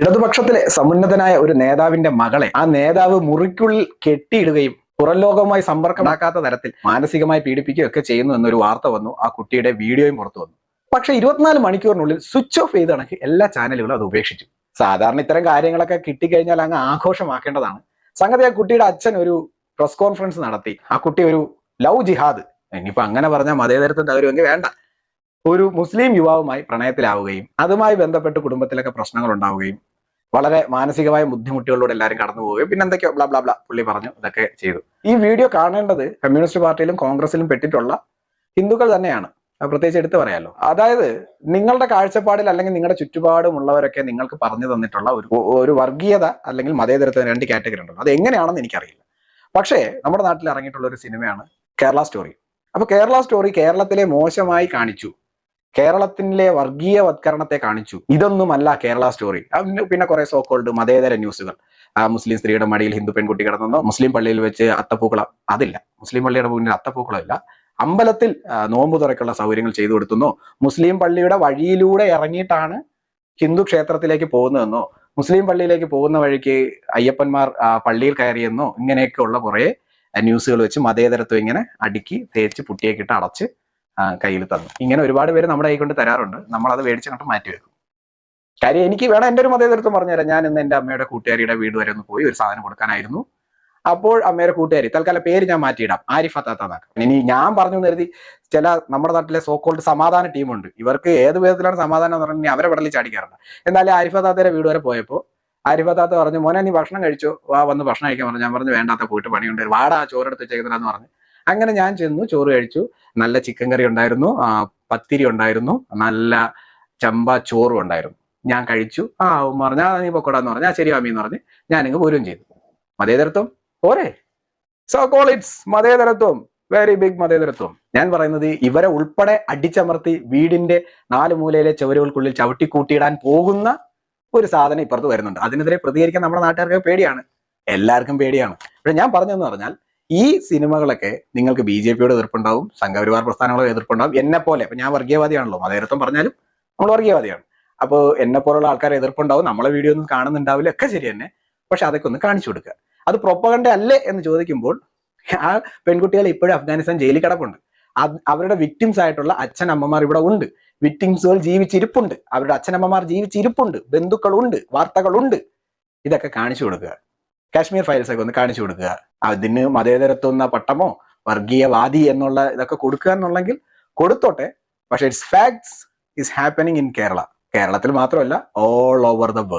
ഇടതുപക്ഷത്തിലെ സമുന്നതനായ ഒരു നേതാവിന്റെ മകളെ ആ നേതാവ് മുറിക്കുള്ളിൽ കെട്ടിയിടുകയും പുറം ലോകവുമായി സമ്പർക്കമാക്കാത്ത തരത്തിൽ മാനസികമായി പീഡിപ്പിക്കുകയൊക്കെ ചെയ്യുന്നു എന്നൊരു വാർത്ത വന്നു. ആ കുട്ടിയുടെ വീഡിയോയും പുറത്തു വന്നു. പക്ഷെ ഇരുപത്തിനാല് മണിക്കൂറിനുള്ളിൽ സ്വിച്ച് ഓഫ് ചെയ്ത് കണക്ക് എല്ലാ ചാനലുകളും അത് ഉപേക്ഷിച്ചു. സാധാരണ ഇത്തരം കാര്യങ്ങളൊക്കെ കിട്ടിക്കഴിഞ്ഞാൽ അങ്ങ് ആഘോഷമാക്കേണ്ടതാണ്. സംഗതി ആ കുട്ടിയുടെ അച്ഛൻ ഒരു പ്രസ് കോൺഫറൻസ് നടത്തി. ആ കുട്ടി ഒരു ലവ് ജിഹാദ്. ഇനിയിപ്പോ അങ്ങനെ പറഞ്ഞാൽ മതേതരത്തിൽ തകരുമെങ്കിൽ വേണ്ട. ഒരു മുസ്ലിം യുവാവുമായി പ്രണയത്തിലാവുകയും അതുമായി ബന്ധപ്പെട്ട് കുടുംബത്തിലൊക്കെ പ്രശ്നങ്ങൾ ഉണ്ടാവുകയും വളരെ മാനസികമായ ബുദ്ധിമുട്ടുകളിലൂടെ എല്ലാവരും കടന്നു പോവുകയും പിന്നെ എന്തൊക്കെയോ ബ്ലാ ബ്ലാ ബ്ലാ പുള്ളി പറഞ്ഞു ഇതൊക്കെ ചെയ്തു. ഈ വീഡിയോ കാണേണ്ടത് കമ്മ്യൂണിസ്റ്റ് പാർട്ടിയിലും കോൺഗ്രസിലും പെട്ടിട്ടുള്ള ഹിന്ദുക്കൾ തന്നെയാണ്. പ്രത്യേകിച്ച് എടുത്തു പറയാലോ. അതായത് നിങ്ങളുടെ കാഴ്ചപ്പാടിൽ അല്ലെങ്കിൽ നിങ്ങളുടെ ചുറ്റുപാടുമുള്ളവരൊക്കെ നിങ്ങൾക്ക് പറഞ്ഞു തന്നിട്ടുള്ള ഒരു ഒരു വർഗീയത അല്ലെങ്കിൽ മതേതരത്വം രണ്ട് കാറ്റഗറി ഉണ്ടല്ലോ. അത് എങ്ങനെയാണെന്ന് എനിക്കറിയില്ല. പക്ഷേ നമ്മുടെ നാട്ടിൽ ഇറങ്ങിയിട്ടുള്ള ഒരു സിനിമയാണ് കേരള സ്റ്റോറി. അപ്പൊ കേരള സ്റ്റോറി കേരളത്തിലെ മോശമായി കാണിച്ചു. കേരളത്തിലെ വർഗീയവത്കരണത്തെ കാണിച്ചു. ഇതൊന്നുമല്ല കേരള സ്റ്റോറി പിന്നെ കുറെ സോക്കോൾഡ് മതേതര ന്യൂസുകൾ ആ മുസ്ലിം സ്ത്രീയുടെ മടിയിൽ ഹിന്ദു പെൺകുട്ടി കിടന്നോ മുസ്ലിം പള്ളിയിൽ വെച്ച് അത്തപ്പൂക്കളം അതില്ല. മുസ്ലിം പള്ളിയുടെ മുന്നിൽ അത്തപ്പൂക്കളം ഇല്ല അമ്പലത്തിൽ നോമ്പു തുറക്കുള്ള സൗകര്യങ്ങൾ ചെയ്തു കൊടുത്തുന്നോ മുസ്ലിം പള്ളിയുടെ വഴിയിലൂടെ ഇറങ്ങിയിട്ടാണ് ഹിന്ദു ക്ഷേത്രത്തിലേക്ക് പോകുന്നതെന്നോ മുസ്ലിം പള്ളിയിലേക്ക് പോകുന്ന വഴിക്ക് അയ്യപ്പന്മാർ പള്ളിയിൽ കയറിയെന്നോ ഇങ്ങനെയൊക്കെയുള്ള കുറെ ന്യൂസുകൾ വെച്ച് മതേതരത്വം ഇങ്ങനെ അടുക്കി തേച്ച് പുട്ടിയേക്കിട്ട് അടച്ച് കയ്യിൽ തന്നു. ഇങ്ങനെ ഒരുപാട് പേര് നമ്മുടെ കൈ കൊണ്ട് തരാറുണ്ട്. നമ്മൾ അത് മേടിച്ചങ്ങോട്ട് മാറ്റി വെക്കും കാര്യം എനിക്ക് വേണം എന്റെ ഒരു മതേതരത്വം പറഞ്ഞുതരാം. ഞാൻ ഇന്ന് എന്റെ അമ്മയുടെ കൂട്ടുകാരിയുടെ വീട് വരെ ഒന്ന് പോയി ഒരു സാധനം കൊടുക്കാനായിരുന്നു. അപ്പോൾ അമ്മയുടെ കൂട്ടുകാരി തൽക്കാലം പേര് ഞാൻ മാറ്റിയിടാം. ആരിഫ താത്താന്നാക്കാം ഇനി ഞാൻ പറഞ്ഞു നിരുതി ചില നമ്മുടെ നാട്ടിലെ സോക്കോൾഡ് സമാധാന ടീമുണ്ട്. ഇവർക്ക് ഏത് വിധത്തിലാണ് സമാധാനം എന്ന് പറഞ്ഞാൽ അവരെ വിടലിൽ ചാടിക്കാറുണ്ട്. എന്നാലും ആരിഫ താത്തയുടെ വീട് വരെ പോയപ്പോൾ ആരിഫ താത്ത പറഞ്ഞു മോനെ നീ ഭക്ഷണം കഴിച്ചോ? വാ വന്ന് ഭക്ഷണം കഴിക്കാൻ പറഞ്ഞു. ഞാൻ പറഞ്ഞു വേണ്ടാത്ത പോയിട്ട് പണിയുണ്ട്. വാടാ ചോറെടുത്ത് എന്ന് പറഞ്ഞു. അങ്ങനെ ഞാൻ ചെന്നു ചോറ് കഴിച്ചു. നല്ല ചിക്കൻ കറി ഉണ്ടായിരുന്നു പത്തിരി ഉണ്ടായിരുന്നു നല്ല ചമ്പ ചോറും ഉണ്ടായിരുന്നു. ഞാൻ കഴിച്ചു. ആ ഉമ്മ പറഞ്ഞു "ആ, നീ പൊക്കോടാന്ന് പറഞ്ഞു. ആ ശരി അമ്മീന്ന് എന്ന് ഞാൻ ഞാനിങ്ങ് പോരും ചെയ്തു. മതേതരത്വം? പോരെ. സോ കോൾ ഇറ്റ്സ് മതേതരത്വം. വെരി ബിഗ് മതേതരത്വം. ഞാൻ പറയുന്നത് ഇവരെ ഉൾപ്പെടെ അടിച്ചമർത്തി വീടിന്റെ നാല് മൂലയിലെ ചവരുകൾക്കുള്ളിൽ ചവിട്ടി കൂട്ടിയിടാൻ പോകുന്ന ഒരു സാധനം ഇപ്പുറത്ത് വരുന്നുണ്ട്. അതിനെതിരെ പ്രതികരിക്കാൻ നമ്മുടെ നാട്ടുകാർക്ക് പേടിയാണ്. എല്ലാവർക്കും പേടിയാണ്. പക്ഷെ ഞാൻ പറഞ്ഞതെന്ന് പറഞ്ഞാൽ ഈ സിനിമകളൊക്കെ നിങ്ങൾക്ക് ബി ജെ പിയോട് എതിർപ്പുണ്ടാവും സംഘപരിവാർ പ്രസ്ഥാനങ്ങളോട് എതിർപ്പുണ്ടാവും എന്നെ പോലെ. ഇപ്പൊ ഞാൻ വർഗീയവാദിയാണല്ലോ മതേരത്വം പറഞ്ഞാലും നമ്മൾ വർഗീയവാദിയാണ്. അപ്പോൾ എന്നെ പോലുള്ള ആൾക്കാരെ എതിർപ്പുണ്ടാവും നമ്മളെ വീഡിയോ ഒന്നും കാണുന്നുണ്ടാവില്ല ഒക്കെ ശരി തന്നെ. പക്ഷെ അതൊക്കെ ഒന്ന് കാണിച്ചു കൊടുക്കുക. അത് പ്രൊപ്പകണ്ട അല്ലേ എന്ന് ചോദിക്കുമ്പോൾ ആ പെൺകുട്ടികൾ ഇപ്പോഴും അഫ്ഗാനിസ്ഥാൻ ജയിലിൽ കിടപ്പുണ്ട്. അവരുടെ വിക്ടിംസ് ആയിട്ടുള്ള അച്ഛനമ്മമാർ ഇവിടെ ഉണ്ട്. വിക്ടിംസുകൾ ജീവിച്ചിരിപ്പുണ്ട്. അവരുടെ അച്ഛനമ്മമാർ ജീവിച്ചിരിപ്പുണ്ട്. ബന്ധുക്കളുണ്ട് വാർത്തകളുണ്ട്. ഇതൊക്കെ കാണിച്ചു കൊടുക്കുക. കാശ്മീർ ഫയൽസൊക്കെ ഒന്ന് കാണിച്ചു കൊടുക്കുക. അതിന് മതേതരത്വം എന്ന പട്ടമോ വർഗീയവാദി എന്നുള്ള ഇതൊക്കെ കൊടുക്കുക എന്നുണ്ടെങ്കിൽ കൊടുത്തോട്ടെ. പക്ഷെ it's facts is happening in Kerala കേരളത്തിൽ മാത്രമല്ല ഓൾ ഓവർ ദ വേൾഡ്